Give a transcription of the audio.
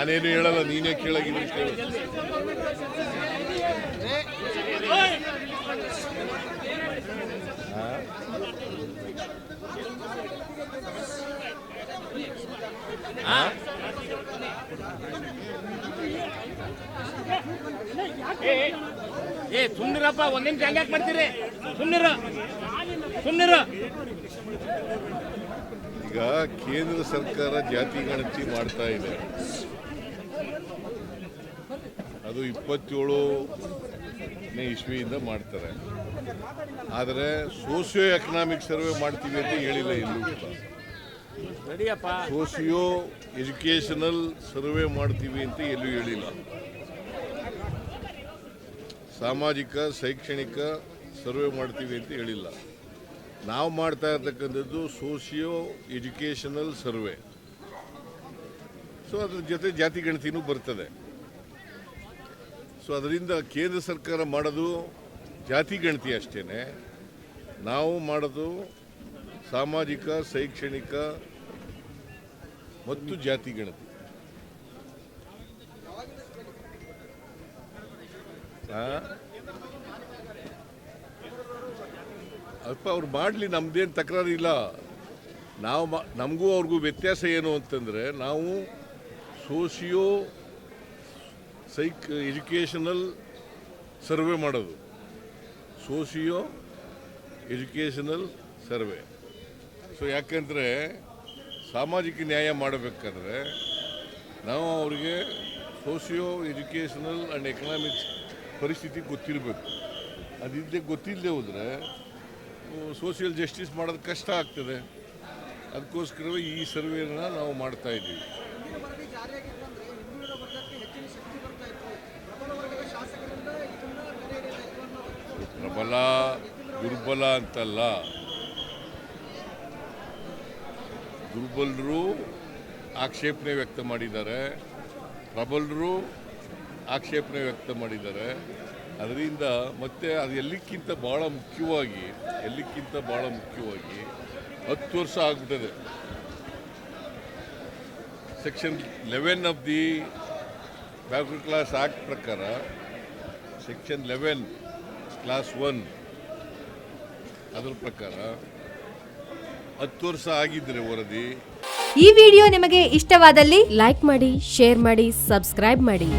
ನಾನೇನು ಹೇಳಲ್ಲ ನೀನೇ ಕೇಳಿ? ಏ ಸುಮ್ನಿರಪ್ಪ ಒಂದಿನ ಜಾಗ ಯಾಕೆ ಮಾಡ್ತೀರಿ? ಸುಮ್ನಿರು. ಸುಮ್ನಿರು. ಈಗ ಕೇಂದ್ರ ಸರ್ಕಾರ ಜಾತಿ ಗಣತಿ ಮಾಡ್ತಾ ಇದೆ. ಅದು ಇಪ್ಪತ್ತೇಳನೇ ಇಸ್ವಿಯಿಂದ ಮಾಡ್ತಾರೆ. ಆದರೆ ಸೋಷಿಯೋ ಎಕನಾಮಿಕ್ ಸರ್ವೆ ಮಾಡ್ತೀವಿ ಅಂತ ಹೇಳಿಲ್ಲ ಇಲ್ಲೂ ಸೋಷಿಯೋ ಎಜುಕೇಷನಲ್ ಸರ್ವೆ ಮಾಡ್ತೀವಿ ಅಂತ ಎಲ್ಲೂ ಹೇಳಿಲ್ಲ. ಸಾಮಾಜಿಕ ಶೈಕ್ಷಣಿಕ ಸರ್ವೆ ಮಾಡ್ತೀವಿ ಅಂತ ಹೇಳಿಲ್ಲ. ನಾವು ಮಾಡ್ತಾ ಇರ್ತಕ್ಕಂಥದ್ದು ಸೋಷಿಯೋ ಎಜುಕೇಷನಲ್ ಸರ್ವೆ ಸೊ ಅದ್ರ ಜೊತೆ ಜಾತಿ ಗಣತಿನೂ ಬರ್ತದೆ. ಸೊ ಅದರಿಂದ ಕೇಂದ್ರ ಸರ್ಕಾರ ಮಾಡೋದು ಜಾತಿ ಗಣತಿ ಅಷ್ಟೇ ನಾವು ಮಾಡೋದು ಸಾಮಾಜಿಕ, ಶೈಕ್ಷಣಿಕ ಮತ್ತು ಜಾತಿ ಗಣತಿ. ಅಪ್ಪ ಅವ್ರು ಮಾಡಲಿ, ನಮ್ದೇನು ತಕರಾರು ಇಲ್ಲ. ನಾವು ನಮಗೂ ಅವ್ರಿಗೂ ವ್ಯತ್ಯಾಸ ಏನು ಅಂತಂದರೆ, ನಾವು ಸೋಷಿಯೋ ಸೈಕ್ ಎಜುಕೇಷನಲ್ ಸರ್ವೆ ಮಾಡೋದು. Socio educational survey. ಸೊ ಯಾಕೆಂದರೆ ಸಾಮಾಜಿಕ ನ್ಯಾಯ ಮಾಡಬೇಕಾದ್ರೆ ನಾವು ಅವರಿಗೆ ಸೋಷಿಯೋ ಎಜುಕೇಷನಲ್ ಆ್ಯಂಡ್ ಎಕನಾಮಿಕ್ಸ್ ಪರಿಸ್ಥಿತಿ ಗೊತ್ತಿರಬೇಕು. ಅದಿದ್ದೇ ಗೊತ್ತಿಲ್ಲದೆ ಹೋದರೆ ಸೋಷಿಯಲ್ ಜಸ್ಟಿಸ್ ಮಾಡೋದು ಕಷ್ಟ ಆಗ್ತದೆ. ಅದಕ್ಕೋಸ್ಕರವೇ ಈ ಸರ್ವೇನ ನಾವು ಮಾಡ್ತಾ ಪ್ರಬಲ ದುರ್ಬಲ ಅಂತಲ್ಲ. ದುರ್ಬಲರು ಆಕ್ಷೇಪಣೆ ವ್ಯಕ್ತ ಮಾಡಿದ್ದಾರೆ. ಪ್ರಬಲರು ಆಕ್ಷೇಪಣೆ ವ್ಯಕ್ತ ಮಾಡಿದ್ದಾರೆ. ಅದರಿಂದ ಮತ್ತೆ ಅದು ಎಲ್ಲಿಕ್ಕಿಂತ ಭಾಳ ಮುಖ್ಯವಾಗಿ, ಎಲ್ಲಿಕ್ಕಿಂತ ಭಾಳ ಮುಖ್ಯವಾಗಿ ಹತ್ತು ವರ್ಷ ಆಗ್ಬಿಟ್ಟಿದೆ. Section eleven of the backward class act ಪ್ರಕಾರ ಸೆಕ್ಷನ್ ಲೆವೆನ್ ಕ್ಲಾಸ್ ಒನ್ ಅದರ ಪ್ರಕಾರ ಹತ್ತು ವರ್ಷ ಆಗಿದ್ರೆ ವರದಿ. ಈ ವಿಡಿಯೋ ನಿಮಗೆ ಇಷ್ಟವಾದಲ್ಲಿ ಲೈಕ್ ಮಾಡಿ ಶೇರ್ ಮಾಡಿ ಸಬ್ಸ್ಕ್ರೈಬ್ ಮಾಡಿ.